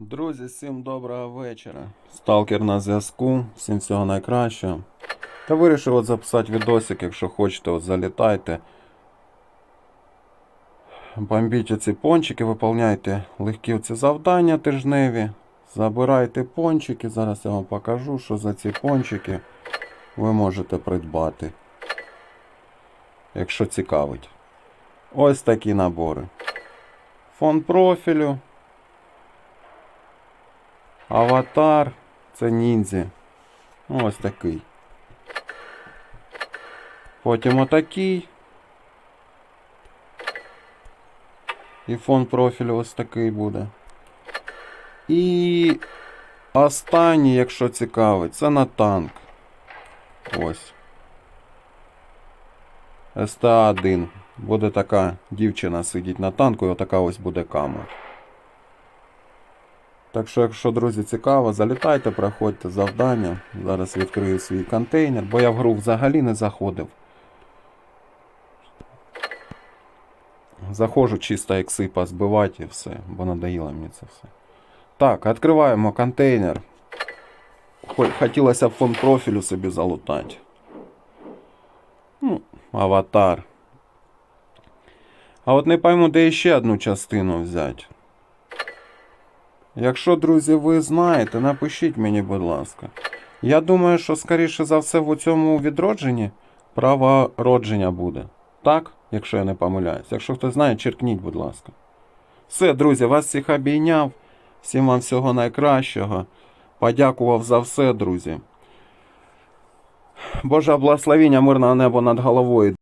Друзі, всім доброго вечора. Сталкер на зв'язку. Всім всього найкращого. Та вирішив от записати відосик, якщо хочете, от залітайте. Бомбіть оці пончики, виповняйте легкі ці завдання тижневі. Забирайте пончики. Зараз я вам покажу, що за ці пончики ви можете придбати. Якщо цікавить. Ось такі набори. Фон профілю. Аватар. Це ніндзі. Ну, Ось такий. Потім отакий. І фон профілю ось такий буде. І останній, якщо цікавить, це на танк. Ось. СТА-1. Буде така дівчина сидіть на танку, і отака ось буде камера. Так що, якщо, друзі, цікаво, залітайте, проходьте завдання. Зараз відкрию свій контейнер, бо я в гру взагалі не заходив. Заходжу чисто ікси позбивати і все, бо надоїло мені це все. Так, відкриваємо контейнер. Хотілося б фон профілю собі залутати. Ну, аватар. А от не пойму, де ще одну частину взяти. Якщо, друзі, ви знаєте, напишіть мені, будь ласка. Я думаю, що скоріше за все в цьому відродженні право родження буде. Так, якщо я не помиляюсь. Якщо хтось знає, черкніть, будь ласка. Все, друзі, вас всіх обійняв. Всім вам всього найкращого. Подякував за все, друзі. Боже благословіння, мирного неба над головою.